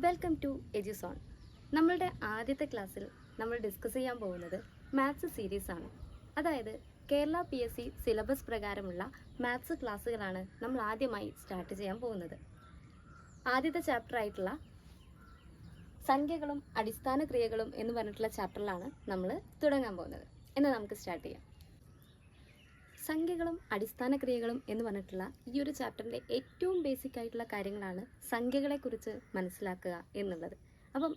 Welcome to Eduzone നമ്മളുടെ ആദ്യത്തെ ക്ലാസ്സിൽ നമ്മൾ ഡിസ്കസ് ചെയ്യാൻ പോകുന്നത് മാത്സ് സീരീസ് ആണ്. അതായത് Kerala P S C syllabus പ്രകാരമുള്ള മാത്സ് ക്ലാസ്സുകളാണ് നമ്മൾ ആദ്യമായി സ്റ്റാർട്ട് ചെയ്യാൻ പോകുന്നത്. ആദ്യത്തെ ചാപ്റ്റർ ആയിട്ടുള്ള സംഖ്യകളും അടിസ്ഥാന ക്രിയകളും എന്ന് പറഞ്ഞിട്ടുള്ള ചാപ്റ്ററിലാണ് നമ്മൾ തുടങ്ങാൻ പോകുന്നത്. എന്ന് നമുക്ക് സ്റ്റാർട്ട് ചെയ്യാം. സംഖ്യകളും അടിസ്ഥാന ക്രിയകളും എന്ന് പറഞ്ഞിട്ടുള്ള ഈ ഒരു ചാപ്റ്ററിന്റെ ഏറ്റവും ബേസിക് ആയിട്ടുള്ള കാര്യങ്ങളാണ് സംഖ്യകളെക്കുറിച്ച് മനസ്സിലാക്കുക എന്നുള്ളത്. അപ്പം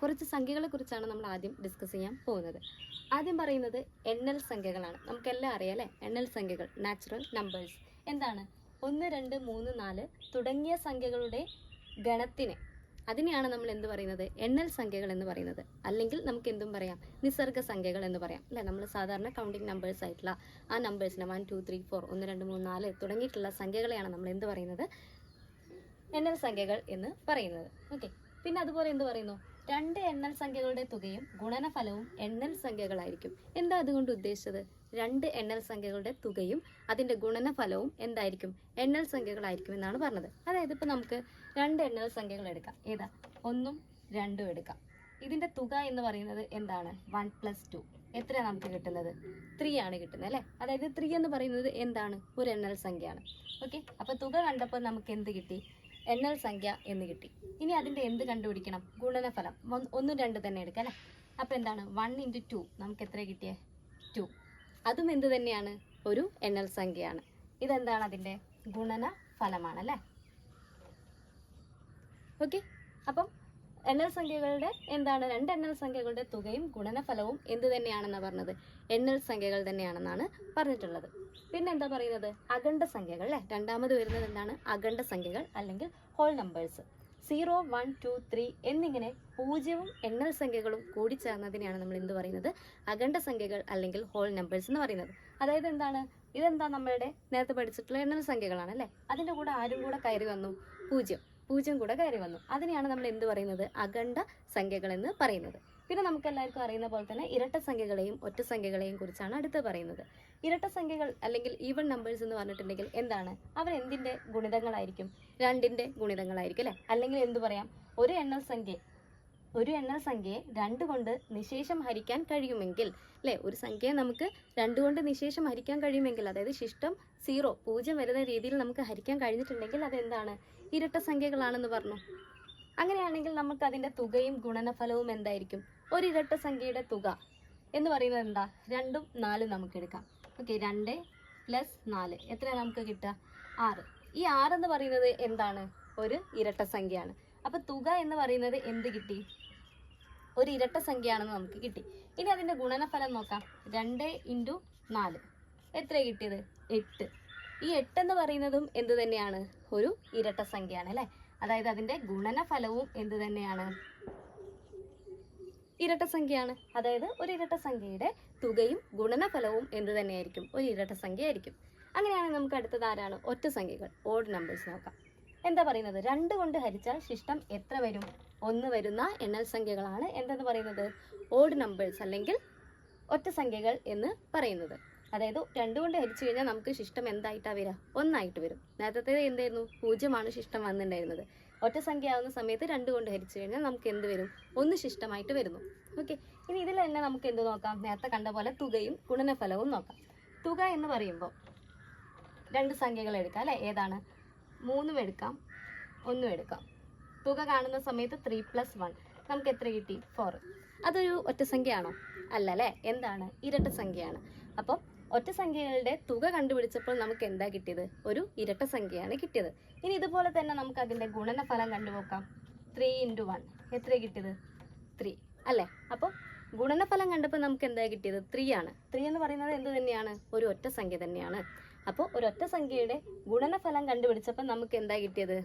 കുറച്ച് സംഖ്യകളെക്കുറിച്ചാണ് നമ്മൾ ആദ്യം ഡിസ്കസ് ചെയ്യാൻ പോകുന്നത്. ആദ്യം പറയുന്നത് എണ്ണൽ സംഖ്യകളാണ്. നമുക്കെല്ലാം അറിയാം അല്ലേ? എണ്ണൽ സംഖ്യകൾ നാച്ചുറൽ നമ്പേഴ്സ് എന്താണ്? ഒന്ന് രണ്ട് മൂന്ന് നാല് തുടങ്ങിയ സംഖ്യകളുടെ ഗണത്തിനെ അതിനെയാണ് നമ്മൾ എന്ത് പറയുന്നത്? എണ്ണൽ സംഖ്യകൾ എന്ന് പറയുന്നത്. അല്ലെങ്കിൽ നമുക്ക് എന്തും പറയാം. നിസർഗ സംഖ്യകൾ എന്ന് പറയാം. അല്ലെ? നമ്മൾ സാധാരണ കൗണ്ടിങ് നമ്പേഴ്സ് ആയിട്ടുള്ള ആ നമ്പേഴ്സിനെ വൺ ടു ത്രീ ഫോർ ഒന്ന് രണ്ട് മൂന്ന് നാല് തുടങ്ങിയിട്ടുള്ള സംഖ്യകളെയാണ് നമ്മൾ എന്ത് പറയുന്നത്? എണ്ണൽ സംഖ്യകൾ എന്ന് പറയുന്നത്. ഓക്കെ പിന്നെ അതുപോലെ എന്ത് പറയുന്നു? രണ്ട് എണ്ണൽ സംഖ്യകളുടെ തുകയും ഗുണനഫലവും എണ്ണൽ സംഖ്യകളായിരിക്കും. എന്താ അതുകൊണ്ട് ഉദ്ദേശിച്ചത്? രണ്ട് എണ്ണൽ സംഖ്യകളുടെ തുകയും അതിന്റെ ഗുണനഫലവും എന്തായിരിക്കും? എണ്ണൽ സംഖ്യകളായിരിക്കും എന്നാണ് പറഞ്ഞത്. അതായത് ഇപ്പൊ നമുക്ക് രണ്ട് എണ്ണൽ സംഖ്യകൾ എടുക്കാം. ഏതാ? ഒന്നും രണ്ടും എടുക്കാം. ഇതിന്റെ തുക എന്ന് പറയുന്നത് എന്താണ്? വൺ പ്ലസ് ടു എത്രയാണ് നമുക്ക് കിട്ടുന്നത്? ത്രീ ആണ് കിട്ടുന്നത് അല്ലേ? അതായത് ത്രീ എന്ന് പറയുന്നത് എന്താണ്? ഒരു എണ്ണൽ സംഖ്യയാണ്. ഓക്കെ അപ്പൊ തുക കണ്ടപ്പോൾ നമുക്ക് എന്ത് കിട്ടി? എണ്ണൽ സംഖ്യ എന്ന് കിട്ടി. ഇനി അതിന്റെ എന്ത് കണ്ടുപിടിക്കണം? ഗുണനഫലം. ഒന്നും രണ്ട് തന്നെ എടുക്കാം അല്ലേ? അപ്പൊ എന്താണ്? വൺ ഇന്റു ടു നമുക്ക് എത്ര കിട്ടിയേ? ടു അതും എന്ത് തന്നെയാണ്? ഒരു എണ്ണൽ സംഖ്യയാണ്. ഇതെന്താണ് അതിന്റെ? ഗുണന ഫലമാണ് അല്ലേ? ഓക്കെ. അപ്പം എണ്ണൽ സംഖ്യകളുടെ എന്താണ്? രണ്ട് എണ്ണൽ സംഖ്യകളുടെ തുകയും ഗുണനഫലവും എന്ത് തന്നെയാണെന്നാണ് പറഞ്ഞത്? എണ്ണൽ സംഖ്യകൾ തന്നെയാണെന്നാണ് പറഞ്ഞിട്ടുള്ളത്. പിന്നെ എന്താ പറയുന്നത്? അഖണ്ഡ സംഖ്യകൾ അല്ലേ? രണ്ടാമത് വരുന്നത് എന്താണ്? അഖണ്ഡ സംഖ്യകൾ അല്ലെങ്കിൽ whole numbers zero one two three എന്നിങ്ങനെ പൂജ്യവും എണ്ണൽ സംഖ്യകളും കൂടിച്ചേർന്നതിനെയാണ് നമ്മൾ എന്ത് പറയുന്നത്? അഖണ്ഡ സംഖ്യകൾ അല്ലെങ്കിൽ ഹോൾ നമ്പേഴ്സ് എന്ന് പറയുന്നത്. അതായത് എന്താണ്? ഇതെന്താ നമ്മളുടെ നേരത്തെ പഠിച്ചിട്ടുള്ള എണ്ണൽ സംഖ്യകളാണ് അല്ലേ? അതിന്റെ കൂടെ ആരും കൂടെ കയറി വന്നു. പൂജ്യം. പൂജ്യം കൂടെ കയറി വന്നു. അതിനെയാണ് നമ്മൾ എന്ത് പറയുന്നത്? അഖണ്ഡ സംഖ്യകൾ എന്ന് പറയുന്നത്. പിന്നെ നമുക്ക് എല്ലാവർക്കും അറിയുന്ന പോലെ തന്നെ ഇരട്ട സംഖ്യകളെയും ഒറ്റ സംഖ്യകളെയും കുറിച്ചാണ് അടുത്ത് പറയുന്നത്. ഇരട്ട സംഖ്യകൾ അല്ലെങ്കിൽ ഈവൺ നമ്പേഴ്സ് എന്ന് പറഞ്ഞിട്ടുണ്ടെങ്കിൽ എന്താണ്? അവർ എന്തിന്റെ ഗുണിതങ്ങളായിരിക്കും? രണ്ടിന്റെ ഗുണിതങ്ങളായിരിക്കും അല്ലെ? അല്ലെങ്കിൽ എന്ത് പറയാം? ഒരു എണ്ണൽ സംഖ്യ ഒരു എണ്ണൽ സംഖ്യയെ രണ്ട് കൊണ്ട് നിശേഷം ഹരിക്കാൻ കഴിയുമെങ്കിൽ അല്ലെ ഒരു സംഖ്യയെ നമുക്ക് രണ്ട് കൊണ്ട് നിശേഷം ഹരിക്കാൻ കഴിയുമെങ്കിൽ അതായത് ശിഷ്ടം സീറോ പൂജ്യം വരുന്ന രീതിയിൽ നമുക്ക് ഹരിക്കാൻ കഴിഞ്ഞിട്ടുണ്ടെങ്കിൽ അതെന്താണ്? ഇരട്ട സംഖ്യകളാണെന്ന് പറഞ്ഞു. അങ്ങനെയാണെങ്കിൽ നമുക്ക് അതിന്റെ തുകയും ഗുണനഫലവും എന്തായിരിക്കും? ഒരു ഇരട്ട സംഖ്യയുടെ തുക എന്ന് പറയുന്നത് എന്താ? രണ്ടും നാലും നമുക്ക് എടുക്കാം. ഓക്കെ രണ്ട് പ്ലസ് നാല്. എത്ര നമുക്ക് കിട്ടുക? ആറ്. ഈ ആറ് എന്ന് പറയുന്നത് എന്താണ്? ഒരു ഇരട്ട സംഖ്യയാണ്. അപ്പൊ തുക എന്ന് പറയുന്നത് എന്ത് കിട്ടി? ഒരു ഇരട്ട സംഖ്യയാണെന്ന് നമുക്ക് കിട്ടി. ഇനി അതിന്റെ ഗുണനഫലം നോക്കാം. രണ്ട് ഇന്റു നാല്. എത്ര കിട്ടിയത്? എട്ട്. ഈ എട്ട് എന്ന് പറയുന്നതും എന്ത് തന്നെയാണ്? ഒരു ഇരട്ട സംഖ്യയാണ് അല്ലെ? അതായത് അതിന്റെ ഗുണനഫലവും എന്ത് തന്നെയാണ്? ഇരട്ട സംഖ്യയാണ്. അതായത് ഒരു ഇരട്ട സംഖ്യയുടെ തുകയും ഗുണനഫലവും എന്ത് തന്നെയായിരിക്കും? ഒരു ഇരട്ട സംഖ്യ ആയിരിക്കും അങ്ങനെയാണെങ്കിൽ നമുക്ക് അടുത്തത് ആരാണ്? ഒറ്റ സംഖ്യകൾ. ഓഡ് നമ്പേഴ്സ് നോക്കാം. എന്താ പറയുന്നത്? രണ്ട് കൊണ്ട് ഹരിച്ചാൽ ശിഷ്ടം എത്ര വരും? ഒന്ന് വരുന്ന എണ്ണൽ സംഖ്യകളാണ് എന്തെന്ന് പറയുന്നത്? ഓഡ് നമ്പേഴ്സ് അല്ലെങ്കിൽ ഒറ്റ സംഖ്യകൾ എന്ന് പറയുന്നത്. അതായത് രണ്ടു കൊണ്ട് ഹരിച്ചു കഴിഞ്ഞാൽ നമുക്ക് ശിഷ്ടം എന്തായിട്ടാണ് വരിക? ഒന്നായിട്ട് വരും. നേരത്തെ എന്തായിരുന്നു പൂജ്യമാണ് ശിഷ്ടം വന്നിട്ടുണ്ടായിരുന്നത്. ഒറ്റ സംഖ്യ ആവുന്ന സമയത്ത് രണ്ട് കൊണ്ട് ഹരിച്ചു കഴിഞ്ഞാൽ നമുക്ക് എന്ത് വരും? ഒന്ന് ശിഷ്ടമായിട്ട് വരുന്നു. ഓക്കെ. ഇനി ഇതിൽ തന്നെ നമുക്ക് എന്ത് നോക്കാം? നേരത്തെ കണ്ട പോലെ തുകയും ഗുണനഫലവും നോക്കാം. തുക എന്ന് പറയുമ്പോൾ രണ്ട് സംഖ്യകൾ എടുക്കാം അല്ലെ? ഏതാണ്? മൂന്നും എടുക്കാം ഒന്നും എടുക്കാം. തുക കാണുന്ന സമയത്ത് ത്രീ പ്ലസ് വൺ നമുക്ക് എത്ര കിട്ടി? ഫോർ അതൊരു ഒറ്റ സംഖ്യയാണോ? അല്ല അല്ലേ എന്താണ്? ഇരട്ട സംഖ്യയാണ്. അപ്പം ഒറ്റ സംഖ്യകളുടെ തുക കണ്ടുപിടിച്ചപ്പോൾ നമുക്ക് എന്താ കിട്ടിയത്? ഒരു ഇരട്ട സംഖ്യയാണ് കിട്ടിയത്. ഇനി ഇതുപോലെ തന്നെ നമുക്ക് അതിന്റെ ഗുണനഫലം കണ്ടുപോക്കാം ത്രീ ഇന്റു വൺ എത്ര കിട്ടിയത്? ത്രീ അല്ലേ? അപ്പോൾ ഗുണനഫലം കണ്ടപ്പോൾ നമുക്ക് എന്താ കിട്ടിയത്? ത്രീ ആണ്. ത്രീ എന്ന് പറയുന്നത് എന്ത് തന്നെയാണ് ഒരു ഒറ്റ സംഖ്യ തന്നെയാണ്. അപ്പോൾ ഒരു ഒറ്റ സംഖ്യയുടെ ഗുണനഫലം കണ്ടുപിടിച്ചപ്പോൾ നമുക്ക് എന്താ കിട്ടിയത്?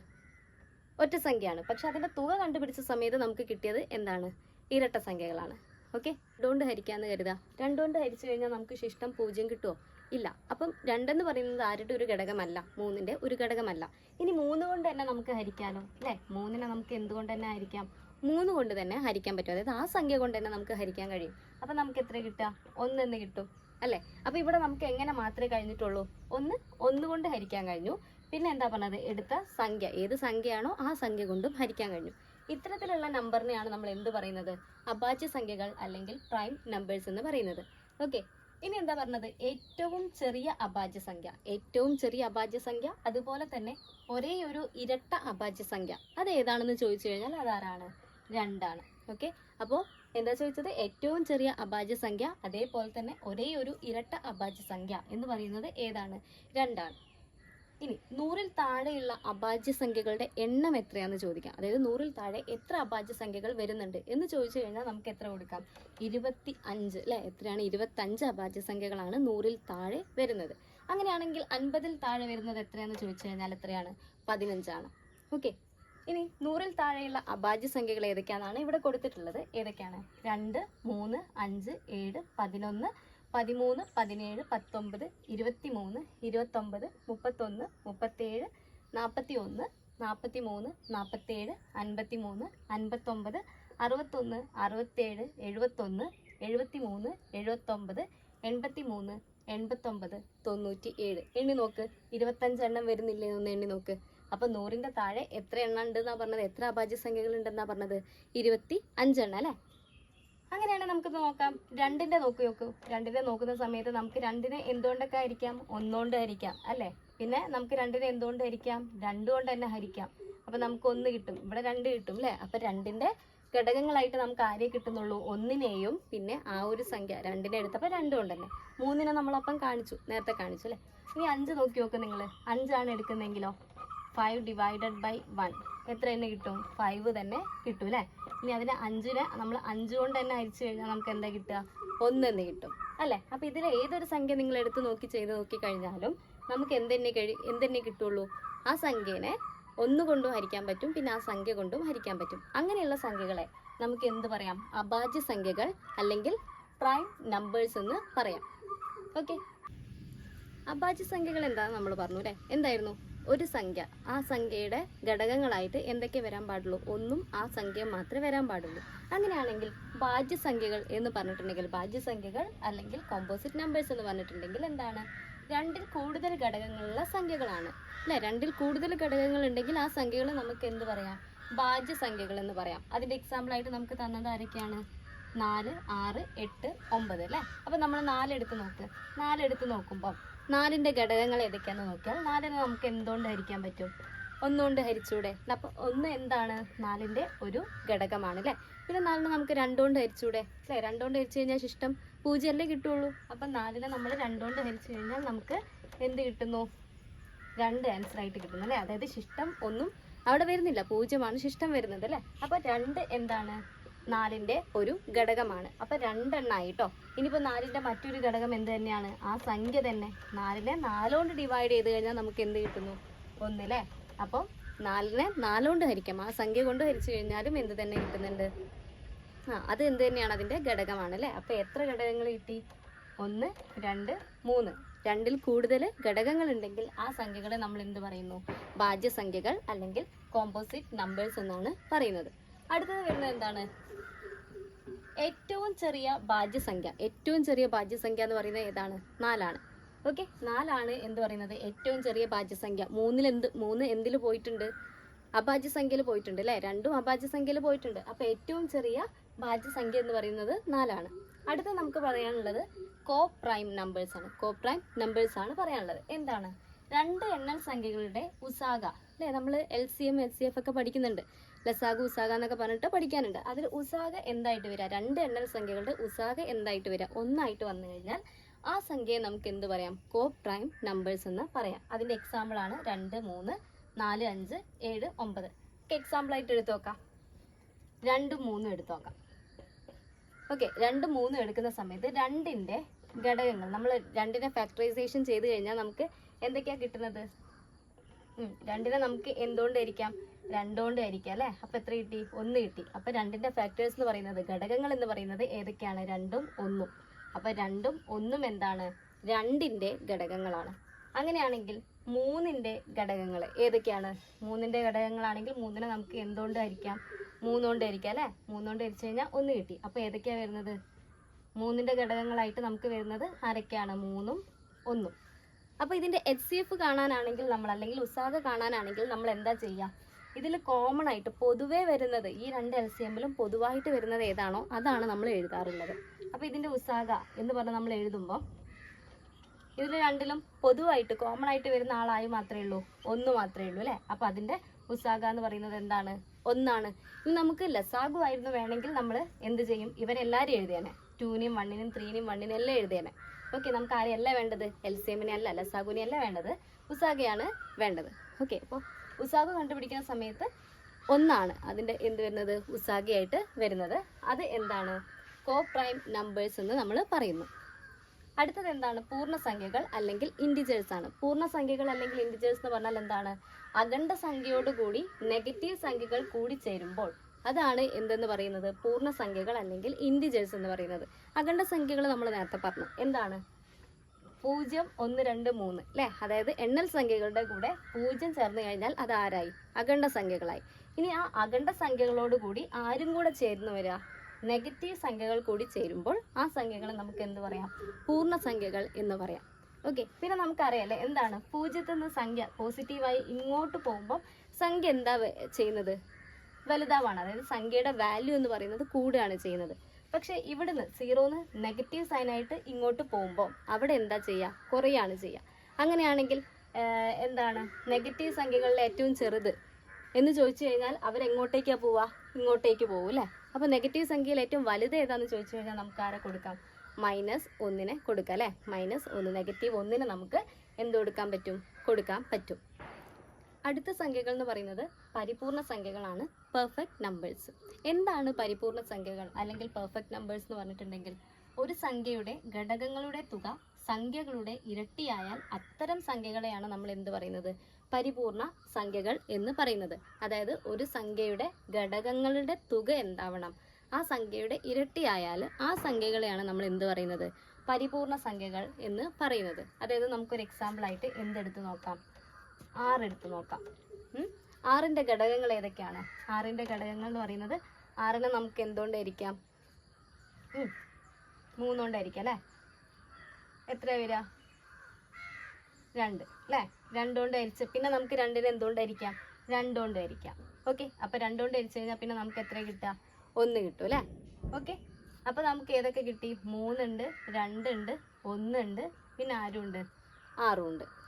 ഒറ്റ സംഖ്യയാണ്. പക്ഷെ അതിന്റെ തുക കണ്ടുപിടിച്ച സമയത്ത് നമുക്ക് കിട്ടിയത് എന്താണ്? ഇരട്ട സംഖ്യകളാണ്. ഓക്കെ? രണ്ടുകൊണ്ട് ഹരിക്കാന്ന് കരുതുക രണ്ടുകൊണ്ട് ഹരിച്ചു കഴിഞ്ഞാൽ നമുക്ക് ശിഷ്ടം പൂജ്യം കിട്ടുമോ ഇല്ല. അപ്പം രണ്ടെന്ന് പറയുന്നത് ആരുടെ ഒരു ഘടകമല്ല? മൂന്നിന്റെ ഒരു ഘടകമല്ല. ഇനി മൂന്ന് കൊണ്ട് തന്നെ നമുക്ക് ഹരിക്കാലോ? അല്ലേ? മൂന്നിനെ നമുക്ക് എന്തുകൊണ്ട് തന്നെ ഹരിക്കാം? മൂന്ന് കൊണ്ട് തന്നെ ഹരിക്കാൻ പറ്റും. അതായത് ആ സംഖ്യ കൊണ്ട് തന്നെ നമുക്ക് ഹരിക്കാൻ കഴിയും. അപ്പം നമുക്ക് എത്ര കിട്ടുക? ഒന്നെന്ന് കിട്ടും. അല്ലേ? അപ്പൊ ഇവിടെ നമുക്ക് എങ്ങനെ മാത്രമേ കഴിഞ്ഞിട്ടുള്ളൂ? ഒന്ന് ഒന്ന് കൊണ്ട് ഹരിക്കാൻ കഴിഞ്ഞു. പിന്നെ എന്താ പറഞ്ഞത്? എടുത്ത സംഖ്യ. ഏത് സംഖ്യയാണോ ആ സംഖ്യ കൊണ്ടും ഹരിക്കാൻ കഴിഞ്ഞു. ഇത്തരത്തിലുള്ള നമ്പറിനെയാണ് നമ്മൾ എന്ത് പറയുന്നത്? അഭാജ്യ സംഖ്യകൾ അല്ലെങ്കിൽ പ്രൈം നമ്പേഴ്സ് എന്ന് പറയുന്നത്. ഓക്കെ. ഇനി എന്താ പറഞ്ഞത്? ഏറ്റവും ചെറിയ അഭാജ്യ സംഖ്യ. ഏറ്റവും ചെറിയ അഭാജ്യ സംഖ്യ. അതുപോലെ തന്നെ ഒരേ ഒരു ഇരട്ട അഭാജ്യ സംഖ്യ. അത് ഏതാണെന്ന് ചോദിച്ചു കഴിഞ്ഞാൽ അതാരാണ്? രണ്ടാണ്. ഓക്കെ. അപ്പോൾ എന്താ ചോദിച്ചത്? ഏറ്റവും ചെറിയ അഭാജ്യ സംഖ്യ അതേപോലെ തന്നെ ഒരേ ഒരു ഇരട്ട അഭാജ്യ സംഖ്യ എന്ന് പറയുന്നത് ഏതാണ്? രണ്ടാണ്. ഇനി നൂറിൽ താഴെയുള്ള അഭാജ്യ സംഖ്യകളുടെ എണ്ണം എത്രയാണെന്ന് ചോദിക്കാം. അതായത് നൂറിൽ താഴെ എത്ര അഭാജ്യ സംഖ്യകൾ വരുന്നുണ്ട് എന്ന് ചോദിച്ചു കഴിഞ്ഞാൽ നമുക്ക് എത്ര കൊടുക്കാം? ഇരുപത്തി അഞ്ച് അല്ലെ? എത്രയാണ്? ഇരുപത്തഞ്ച് അഭാജ്യ സംഖ്യകളാണ് നൂറിൽ താഴെ വരുന്നത്. അങ്ങനെയാണെങ്കിൽ അൻപതിൽ താഴെ വരുന്നത് എത്രയാണെന്ന് ചോദിച്ചു കഴിഞ്ഞാൽ എത്രയാണ്? പതിനഞ്ചാണ്. ഓക്കെ. ഇനി നൂറിൽ താഴെയുള്ള അഭാജ്യ സംഖ്യകൾ ഏതൊക്കെയാണെന്നാണ് ഇവിടെ കൊടുത്തിട്ടുള്ളത്. ഏതൊക്കെയാണ്? രണ്ട് മൂന്ന് അഞ്ച് ഏഴ് പതിനൊന്ന് പതിമൂന്ന് പതിനേഴ് പത്തൊമ്പത് ഇരുപത്തി മൂന്ന് ഇരുപത്തൊമ്പത് മുപ്പത്തൊന്ന് മുപ്പത്തേഴ് നാൽപ്പത്തി ഒന്ന് നാൽപ്പത്തി മൂന്ന് നാൽപ്പത്തേഴ് അൻപത്തി മൂന്ന് അൻപത്തൊമ്പത് അറുപത്തൊന്ന് അറുപത്തേഴ് എഴുപത്തൊന്ന് എഴുപത്തി മൂന്ന് എഴുപത്തൊമ്പത് എൺപത്തി മൂന്ന് എൺപത്തൊമ്പത് തൊണ്ണൂറ്റി ഏഴ് എണ്ണി നോക്ക്. ഇരുപത്തഞ്ചെണ്ണം വരുന്നില്ലേ ഒന്ന് എണ്ണി നോക്ക്. അപ്പൊ നൂറിന്റെ താഴെ എത്ര എണ്ണം ഉണ്ടെന്നാ പറഞ്ഞത്? എത്ര അഭാജ്യ സംഖ്യകൾ ഉണ്ടെന്നാ പറഞ്ഞത്? ഇരുപത്തി അഞ്ചെണ്ണം അല്ലെ? അങ്ങനെയാണെങ്കിൽ നമുക്ക് നോക്കാം. രണ്ടിന്റെ നോക്കി നോക്കൂ. രണ്ടിന്റെ നോക്കുന്ന സമയത്ത് നമുക്ക് രണ്ടിനെ എന്തുകൊണ്ടൊക്കെ ആയിരിക്കാം ഒന്നുകൊണ്ട് ഹരിക്കാം അല്ലെ? പിന്നെ നമുക്ക് രണ്ടിനെ എന്തുകൊണ്ട് ഹരിക്കാം? രണ്ടുകൊണ്ട് തന്നെ ഹരിക്കാം. അപ്പൊ നമുക്ക് ഒന്ന് കിട്ടും. ഇവിടെ രണ്ട് കിട്ടും അല്ലെ? അപ്പൊ രണ്ടിന്റെ ഘടകങ്ങളായിട്ട് നമുക്ക് ആരെ കിട്ടുന്നുള്ളൂ? ഒന്നിനെയും പിന്നെ ആ ഒരു സംഖ്യ രണ്ടിനെ എടുത്തപ്പോൾ രണ്ടും ഉണ്ടല്ലേ മൂന്നിനെ നമ്മളപ്പം കാണിച്ചു. നേരത്തെ കാണിച്ചു അല്ലേ? ഇനി അഞ്ച് നോക്കി നോക്ക് നിങ്ങൾ അഞ്ചാണ് എടുക്കുന്നതെങ്കിലോ? ഫൈവ് ഡിവൈഡഡ് ബൈ വൺ എത്ര തന്നെ കിട്ടും? ഫൈവ് തന്നെ കിട്ടും അല്ലേ? ഇനി അതിന് അഞ്ചിനെ നമ്മൾ അഞ്ച് കൊണ്ട് തന്നെ അരിച്ചു കഴിഞ്ഞാൽ നമുക്ക് എന്താ കിട്ടുക? ഒന്ന് എന്ന് കിട്ടും അല്ലേ? അപ്പം ഇതിൽ ഏതൊരു സംഖ്യ നിങ്ങൾ എടുത്ത് നോക്കി ചെയ്ത് നോക്കി കഴിഞ്ഞാലും നമുക്ക് എന്തെന്നെ കഴി എന്തെന്നെ കിട്ടുള്ളൂ? ആ സംഖ്യേനെ ഒന്ന് കൊണ്ടും ഹരിക്കാൻ പറ്റും പിന്നെ ആ സംഖ്യ കൊണ്ടും ഹരിക്കാൻ പറ്റും. അങ്ങനെയുള്ള സംഖ്യകളെ നമുക്ക് എന്ത് പറയാം? അഭാജ്യ സംഖ്യകൾ അല്ലെങ്കിൽ പ്രൈം നമ്പേഴ്സ് എന്ന് പറയാം. ഓക്കെ അഭാജ്യ സംഖ്യകൾ എന്താണെന്ന് നമ്മൾ പറഞ്ഞു അല്ലേ? എന്തായിരുന്നു? ഒരു സംഖ്യ. ആ സംഖ്യയുടെ ഘടകങ്ങളായിട്ട് എന്തൊക്കെ വരാൻ പാടുള്ളൂ? ഒന്നും ആ സംഖ്യ മാത്രമേ വരാൻ പാടുള്ളൂ. അങ്ങനെയാണെങ്കിൽ ഭാജ്യസംഖ്യകൾ എന്ന് പറഞ്ഞിട്ടുണ്ടെങ്കിൽ ഭാജ്യസംഖ്യകൾ അല്ലെങ്കിൽ കോമ്പോസിറ്റ് നമ്പേഴ്സ് എന്ന് പറഞ്ഞിട്ടുണ്ടെങ്കിൽ എന്താണ്? രണ്ടിൽ കൂടുതൽ ഘടകങ്ങളുള്ള സംഖ്യകളാണ്. അല്ലെ? രണ്ടിൽ കൂടുതൽ ഘടകങ്ങൾ ഉണ്ടെങ്കിൽ ആ സംഖ്യകൾ നമുക്ക് എന്ത് പറയാം? ഭാജ്യസംഖ്യകൾ എന്ന് പറയാം. അതിന്റെ എക്സാമ്പിൾ ആയിട്ട് നമുക്ക് തന്നത് ആരൊക്കെയാണ്? നാല് ആറ് എട്ട് ഒമ്പത്. അല്ലേ? അപ്പൊ നമ്മൾ നാലെടുത്ത് നോക്ക്. നാലെടുത്ത് നോക്കുമ്പോൾ നാലിന്റെ ഘടകങ്ങൾ ഏതൊക്കെയാണെന്ന് നോക്കിയാൽ നാലിനെ നമുക്ക് എന്തുകൊണ്ട് ഹരിക്കാൻ പറ്റും? ഒന്നുകൊണ്ട് ഹരിച്ചൂടെ അപ്പൊ ഒന്ന് എന്താണ്? നാലിന്റെ ഒരു ഘടകമാണ് അല്ലേ? പിന്നെ നാലിനെ നമുക്ക് രണ്ടുകൊണ്ട് ഹരിച്ചൂടെ അല്ലേ? രണ്ടുകൊണ്ട് ഹരിച്ചു കഴിഞ്ഞാൽ ശിഷ്ടം പൂജ്യമല്ലേ കിട്ടുള്ളൂ അപ്പം നാലിനെ നമ്മൾ രണ്ടുകൊണ്ട് ഹരിച്ചു കഴിഞ്ഞാൽ നമുക്ക് എന്ത് കിട്ടുന്നു? രണ്ട് ആൻസർ ആയിട്ട് കിട്ടുന്നു അല്ലേ? അതായത് ശിഷ്ടം ഒന്നും അവിടെ വരുന്നില്ല. പൂജ്യമാണ് ശിഷ്ടം വരുന്നത് അല്ലേ? അപ്പൊ രണ്ട് എന്താണ്? നാലിന്റെ ഒരു ഘടകമാണ്. അപ്പൊ രണ്ടെണ്ണായി കേട്ടോ ഇനിയിപ്പോ നാലിന്റെ മറ്റൊരു ഘടകം എന്ത് തന്നെയാണ്? ആ സംഖ്യ തന്നെ. നാലിനെ നാലുകൊണ്ട് ഡിവൈഡ് ചെയ്ത് കഴിഞ്ഞാൽ നമുക്ക് എന്ത് കിട്ടുന്നു? ഒന്നില്ലേ? അപ്പം നാലിനെ നാലുകൊണ്ട് ഹരിക്കാം. ആ സംഖ്യ കൊണ്ട് ഹരിച്ചു കഴിഞ്ഞാലും എന്ത് തന്നെ കിട്ടുന്നുണ്ട്? ആ അത് എന്ത് തന്നെയാണ് അതിന്റെ ഘടകമാണ് അല്ലേ? അപ്പൊ എത്ര ഘടകങ്ങൾ കിട്ടി? ഒന്ന് രണ്ട് മൂന്ന്. രണ്ടിൽ കൂടുതൽ ഘടകങ്ങൾ ഉണ്ടെങ്കിൽ ആ സംഖ്യകളെ നമ്മൾ എന്ത് പറയുന്നു? ഭാജ്യസംഖ്യകൾ അല്ലെങ്കിൽ കോമ്പോസിറ്റ് നമ്പേഴ്സ് എന്നാണ് പറയുന്നത്. അടുത്തത് വരുന്നത് എന്താണ്? ഏറ്റവും ചെറിയ ഭാജ്യസംഖ്യ. ഏറ്റവും ചെറിയ ഭാജ്യസംഖ്യ എന്ന് പറയുന്നത് ഏതാണ്? നാലാണ്. ഓക്കെ നാലാണ് എന്ത് പറയുന്നത്? ഏറ്റവും ചെറിയ ഭാജ്യസംഖ്യ. മൂന്നിൽ എന്ത് മൂന്ന് എന്തിൽ പോയിട്ടുണ്ട്? അഭാജ്യസംഖ്യയിൽ പോയിട്ടുണ്ട് അല്ലേ? രണ്ടും അഭാജ്യസംഖ്യയിൽ പോയിട്ടുണ്ട്. അപ്പൊ ഏറ്റവും ചെറിയ ഭാജ്യസംഖ്യ എന്ന് പറയുന്നത് നാലാണ്. അടുത്ത നമുക്ക് പറയാനുള്ളത് കോ പ്രൈം നമ്പേഴ്സ് ആണ്. കോ പ്രൈം നമ്പേഴ്സ് ആണ് പറയാനുള്ളത്. എന്താണ്? രണ്ട് എണ്ണൽ സംഖ്യകളുടെ ഉസാഗ അല്ലേ? നമ്മൾ L C M L C F ഒക്കെ പഠിക്കുന്നുണ്ട്. ലസാഗ ഉസാഗ എന്നൊക്കെ പറഞ്ഞിട്ട് പഠിക്കാനുണ്ട്. അതിൽ ഉസാഗ എന്തായിട്ട് വരിക രണ്ട് എണ്ണൽ സംഖ്യകളുടെ ഉസാഗ എന്തായിട്ട് വരിക ഒന്നായിട്ട് വന്നു കഴിഞ്ഞാൽ ആ സംഖ്യയെ നമുക്ക് എന്ത് പറയാം? കോ പ്രൈം നമ്പേഴ്സ് എന്ന് പറയാം. അതിന്റെ എക്സാമ്പിൾ ആണ് രണ്ട് മൂന്ന് നാല് അഞ്ച് ഏഴ് ഒമ്പത്. എക്സാമ്പിൾ ആയിട്ട് എടുത്തു നോക്കാം. രണ്ടും മൂന്നും എടുത്തു നോക്കാം. ഓക്കെ രണ്ടും മൂന്നും എടുക്കുന്ന സമയത്ത് രണ്ടിന്റെ ഘടകങ്ങൾ നമ്മൾ രണ്ടിനെ ഫാക്ടറൈസേഷൻ ചെയ്ത് കഴിഞ്ഞാൽ നമുക്ക് എന്തൊക്കെയാണ് കിട്ടുന്നത്? രണ്ടിനെ നമുക്ക് എന്തുകൊണ്ട് ഹരിക്കാം രണ്ടുകൊണ്ട് അല്ലേ? അപ്പൊ എത്ര കിട്ടി? ഒന്ന് കിട്ടി. അപ്പൊ രണ്ടിന്റെ ഫാക്ടേഴ്സ് എന്ന് പറയുന്നത് ഘടകങ്ങൾ എന്ന് പറയുന്നത് ഏതൊക്കെയാണ്? രണ്ടും ഒന്നും. അപ്പൊ രണ്ടും ഒന്നും എന്താണ്? രണ്ടിന്റെ ഘടകങ്ങളാണ്. അങ്ങനെയാണെങ്കിൽ മൂന്നിന്റെ ഘടകങ്ങൾ ഏതൊക്കെയാണ്? മൂന്നിന്റെ ഘടകങ്ങളാണെങ്കിൽ മൂന്നിനെ നമുക്ക് എന്തുകൊണ്ട് മൂന്നുകൊണ്ടായിരിക്കാം അല്ലേ? മൂന്നുകൊണ്ട് ഹരിച്ചു കഴിഞ്ഞാൽ ഒന്ന് കിട്ടി. അപ്പൊ ഏതൊക്കെയാ വരുന്നത്? മൂന്നിന്റെ ഘടകങ്ങളായിട്ട് നമുക്ക് വരുന്നത് ആരൊക്കെയാണ്? മൂന്നും ഒന്നും. അപ്പോൾ ഇതിന്റെ എച്ച് സി എഫ് കാണാനാണെങ്കിൽ നമ്മൾ അല്ലെങ്കിൽ ഉസാഗ കാണാനാണെങ്കിൽ നമ്മൾ എന്താ ചെയ്യുക? ഇതിൽ കോമൺ ആയിട്ട് പൊതുവേ വരുന്നത് ഈ രണ്ട് എൽ സി എമ്മിലും പൊതുവായിട്ട് വരുന്നത് ഏതാണോ അതാണ് നമ്മൾ എഴുതാറുള്ളത്. അപ്പോൾ ഇതിന്റെ ഉസാഗ എന്ന് പറഞ്ഞ് നമ്മൾ എഴുതുമ്പോൾ ഇതിൽ രണ്ടിലും പൊതുവായിട്ട് കോമൺ ആയിട്ട് വരുന്ന ആളായി മാത്രമേ ഉള്ളൂ ഒന്ന് മാത്രമേ ഉള്ളൂ അല്ലേ? അപ്പോൾ അതിന്റെ ഉസാഗ എന്ന് പറയുന്നത് എന്താണ്? ഒന്നാണ്. ഇനി നമുക്ക് ലസാഗു ആയിരുന്നു വേണമെങ്കിൽ നമ്മൾ എന്ത് ചെയ്യും? ഇവരെല്ലാവരും എഴുതിയേനെ. ടൂനെയും വണ്ണിനും ത്രീനെയും വണ്ണിനും എല്ലാം എഴുതിയേനെ. ഓക്കെ നമുക്ക് ആരെയല്ല വേണ്ടത്? എൽ സി എമ്മിനെ അല്ല ലസാഗുവിനെ അല്ല വേണ്ടത്. ഉസാഗയാണ് വേണ്ടത്. ഓക്കെ അപ്പോൾ ഉസാഗു കണ്ടുപിടിക്കുന്ന സമയത്ത് ഒന്നാണ് അതിന്റെ എന്ത് വരുന്നത്? ഉസാഗയായിട്ട് വരുന്നത്. അത് എന്താണ്? കോ പ്രൈം നമ്പേഴ്സ് എന്ന് നമ്മൾ പറയുന്നു. അടുത്തത് എന്താണ്? പൂർണസംഖ്യകൾ അല്ലെങ്കിൽ ഇൻഡിജേഴ്സ് ആണ്. പൂർണസംഖ്യകൾ അല്ലെങ്കിൽ ഇൻഡിജേഴ്സ് എന്ന് പറഞ്ഞാൽ എന്താണ്? അഖണ്ഡ സംഖ്യയോടുകൂടി നെഗറ്റീവ് സംഖ്യകൾ കൂടി ചേരുമ്പോൾ അതാണ് എന്തെന്ന് പറയുന്നത്? പൂർണസംഖ്യകൾ അല്ലെങ്കിൽ ഇൻഡിജേഴ്സ് എന്ന് പറയുന്നത്. അഖണ്ഡ സംഖ്യകൾ നമ്മൾ നേരത്തെ പറഞ്ഞു. എന്താണ്? പൂജ്യം ഒന്ന് രണ്ട് മൂന്ന് അല്ലേ അതായത് എണ്ണൽ സംഖ്യകളുടെ കൂടെ പൂജ്യം ചേർന്ന് കഴിഞ്ഞാൽ അത് ആരായി? അഖണ്ഡ സംഖ്യകളായി. ഇനി ആ അഖണ്ഡ സംഖ്യകളോട് കൂടി ആരും കൂടെ ചേർന്ന് വരിക നെഗറ്റീവ് സംഖ്യകൾ കൂടി ചേരുമ്പോൾ ആ സംഖ്യകളെ നമുക്ക് എന്ത് പറയാം? പൂർണസംഖ്യകൾ എന്ന് പറയാം. ഓക്കെ പിന്നെ നമുക്കറിയാലേ എന്താണ്? പൂജ്യത്തിൽ നിന്ന് സംഖ്യ പോസിറ്റീവായി ഇങ്ങോട്ട് പോകുമ്പോൾ സംഖ്യ എന്താ ചെയ്യുന്നത്? വലുതാവാണ്. അതായത് സംഖ്യയുടെ വാല്യൂ എന്ന് പറയുന്നത് കൂടുകയാണ് ചെയ്യുന്നത്. പക്ഷേ ഇവിടുന്ന് സീറോന്ന് നെഗറ്റീവ് സൈനായിട്ട് ഇങ്ങോട്ട് പോകുമ്പോൾ അവിടെ എന്താ ചെയ്യുക കുറയാണ് ചെയ്യുക അങ്ങനെയാണെങ്കിൽ എന്താണ് നെഗറ്റീവ് സംഖ്യകളിൽ ഏറ്റവും ചെറുത് എന്ന് ചോദിച്ചു കഴിഞ്ഞാൽ അവരെങ്ങോട്ടേക്കാണ് പോവുക ഇങ്ങോട്ടേക്ക് പോകും അല്ലേ? അപ്പോൾ നെഗറ്റീവ് സംഖ്യയിൽ ഏറ്റവും വലുത് ഏതാണെന്ന് ചോദിച്ചു കഴിഞ്ഞാൽ നമുക്ക് ആരെ കൊടുക്കാം? മൈനസ് ഒന്നിനെ കൊടുക്കാം അല്ലേ? മൈനസ് ഒന്ന് നെഗറ്റീവ് ഒന്നിന് നമുക്ക് എന്ത് കൊടുക്കാൻ പറ്റും? കൊടുക്കാൻ പറ്റും. അടുത്ത സംഖ്യകൾ എന്ന് പറയുന്നത് പരിപൂർണ സംഖ്യകളാണ് പെർഫെക്റ്റ് നമ്പേഴ്സ് എന്താണ് പരിപൂർണ സംഖ്യകൾ അല്ലെങ്കിൽ പെർഫെക്റ്റ് നമ്പേഴ്സ് എന്ന് പറഞ്ഞിട്ടുണ്ടെങ്കിൽ? ഒരു സംഖ്യയുടെ ഘടകങ്ങളുടെ തുക സംഖ്യകളുടെ ഇരട്ടിയായാൽ അത്തരം സംഖ്യകളെയാണ് നമ്മൾ എന്ത് പറയുന്നത്? പരിപൂർണ സംഖ്യകൾ എന്ന് പറയുന്നത്. അതായത് ഒരു സംഖ്യയുടെ ഘടകങ്ങളുടെ തുക എന്താവണം? ആ സംഖ്യയുടെ ഇരട്ടിയായാൽ ആ സംഖ്യകളെയാണ് നമ്മൾ എന്ത് പറയുന്നത്? പരിപൂർണ സംഖ്യകൾ എന്ന് പറയുന്നത്. അതായത് നമുക്കൊരു എക്സാമ്പിൾ ആയിട്ട് എന്തെടുത്ത് നോക്കാം. ആറ് എടുത്തു നോക്കാം. ഉം? ആറിന്റെ ഘടകങ്ങൾ ഏതൊക്കെയാണ്? ആറിന്റെ ഘടകങ്ങൾ എന്ന് പറയുന്നത് ആറിനെ നമുക്ക് എന്തുകൊണ്ടായിരിക്കാം. മൂന്നുകൊണ്ടായിരിക്കാം അല്ലേ? എത്ര വരിക? രണ്ട് അല്ലേ? രണ്ടുകൊണ്ട് ഹരിച്ച് പിന്നെ നമുക്ക് രണ്ടിന് എന്തുകൊണ്ടായിരിക്കാം രണ്ടുകൊണ്ട് ഹരിക്കാം. ഓക്കെ? അപ്പൊ രണ്ടുകൊണ്ട് ഹരിച്ചു കഴിഞ്ഞാൽ പിന്നെ നമുക്ക് എത്ര കിട്ടുക? ഒന്ന് കിട്ടും അല്ലേ? ഓക്കെ? അപ്പോൾ നമുക്ക് ഏതൊക്കെ കിട്ടി? മൂന്നുണ്ട് രണ്ടുണ്ട് ഒന്നുണ്ട് പിന്നെ ആരുണ്ട്? ആറുണ്ട്?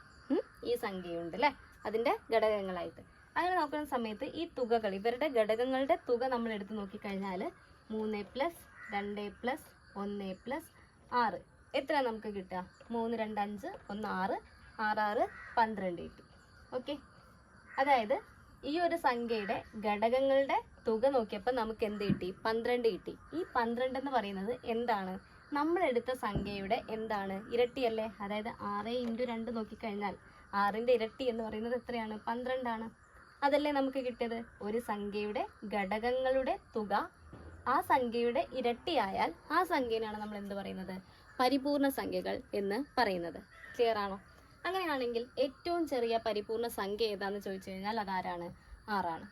ഈ സംഖ്യയുണ്ട് അല്ലേ അതിന്റെ ഘടകങ്ങളായിട്ട്. അങ്ങനെ നോക്കുന്ന സമയത്ത് ഈ തുകകൾ ഇവരുടെ ഘടകങ്ങളുടെ തുക നമ്മൾ എടുത്ത് നോക്കിക്കഴിഞ്ഞാൽ മൂന്ന് പ്ലസ് രണ്ട് പ്ലസ് ഒന്ന് പ്ലസ് ആറ്. എത്ര നമുക്ക് കിട്ടുക? മൂന്ന് രണ്ട് അഞ്ച് ഒന്ന് ആറ് ആറാറ് പന്ത്രണ്ട് കിട്ടും. ഓക്കെ? അതായത് ഈ ഒരു സംഖ്യയുടെ ഘടകങ്ങളുടെ തുക നോക്കിയപ്പോൾ നമുക്ക് എന്ത് കിട്ടി? പന്ത്രണ്ട് കിട്ടി. ഈ പന്ത്രണ്ട് എന്ന് പറയുന്നത് എന്താണ്? നമ്മൾ എടുത്ത സംഖ്യയുടെ എന്താണ്? ഇരട്ടിയല്ലേ? അതായത് ആറ് ഇന്റു രണ്ട് നോക്കിക്കഴിഞ്ഞാൽ ആറിന്റെ ഇരട്ടി എന്ന് പറയുന്നത് എത്രയാണ്? പന്ത്രണ്ടാണ്. അതല്ലേ നമുക്ക് കിട്ടിയത്? ഒരു സംഖ്യയുടെ ഘടകങ്ങളുടെ തുക. ആ സംഖ്യയുടെ ഇരട്ടിയായാൽ ആ സംഖ്യനാണ് നമ്മൾ എന്ത് പറയുന്നത്? പരിപൂർണ സംഖ്യകൾ എന്ന് പറയുന്നത്. ക്ലിയർ ആണോ? അങ്ങനെയാണെങ്കിൽ ഏറ്റവും ചെറിയ പരിപൂർണ സംഖ്യ ഏതാന്ന് ചോദിച്ചു കഴിഞ്ഞാൽ അതാരാണ്? ആറാണ്.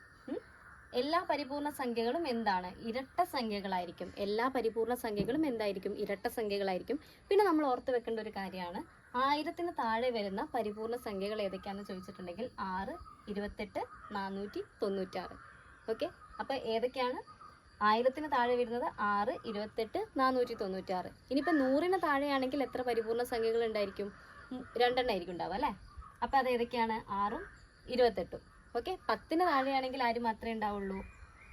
എല്ലാ പരിപൂർണ സംഖ്യകളും എന്താണ്? ഇരട്ട സംഖ്യകളായിരിക്കും. എല്ലാ പരിപൂർണ സംഖ്യകളും എന്തായിരിക്കും? ഇരട്ട സംഖ്യകളായിരിക്കും. പിന്നെ നമ്മൾ ഓർത്ത് വെക്കേണ്ട ഒരു കാര്യമാണ്. ആയിരത്തിന് താഴെ വരുന്ന പരിപൂർണ സംഖ്യകൾ ഏതൊക്കെയാണെന്ന് ചോദിച്ചിട്ടുണ്ടെങ്കിൽ ആറ് ഇരുപത്തെട്ട് നാനൂറ്റി തൊണ്ണൂറ്റാറ്. ഓക്കെ അപ്പോൾ ഏതൊക്കെയാണ്? ആയിരത്തിന് താഴെ വരുന്നത് ആറ് ഇരുപത്തെട്ട് നാനൂറ്റി തൊണ്ണൂറ്റാറ്. ഇനിയിപ്പോൾ നൂറിന് താഴെയാണെങ്കിൽ എത്ര പരിപൂർണ സംഖ്യകൾ ഉണ്ടായിരിക്കും? രണ്ടെണ്ണം ആയിരിക്കും ഉണ്ടാവുക അല്ലേ? അപ്പോൾ അത് ഏതൊക്കെയാണ്? ആറും ഇരുപത്തെട്ടും. ഓക്കെ പത്തിന് താഴെയാണെങ്കിൽ ആര് മാത്രമേ ഉണ്ടാവുള്ളൂ?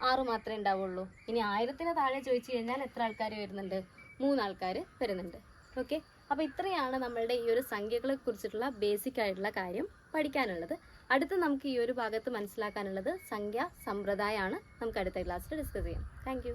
ആറ് മാത്രമേ ഉണ്ടാവുള്ളൂ. ഇനി ആയിരത്തിന് താഴെ ചോദിച്ചു കഴിഞ്ഞാൽ എത്ര ആൾക്കാർ വരുന്നുണ്ട്? മൂന്നാൾക്കാർ വരുന്നുണ്ട്. ഓക്കെ അപ്പോൾ ഇത്രയാണ് നമ്മളുടെ ഈ ഒരു സംഖ്യകളെ കുറിച്ചിട്ടുള്ള ബേസിക് ആയിട്ടുള്ള കാര്യം പഠിക്കാനുള്ളത്. അടുത്ത് നമുക്ക് ഈ ഒരു ഭാഗത്ത് മനസ്സിലാക്കാനുള്ളത് സംഖ്യാ സമ്പ്രദായമാണ് നമുക്ക് അടുത്ത ക്ലാസ്സിൽ ഡിസ്കസ് ചെയ്യാം. താങ്ക്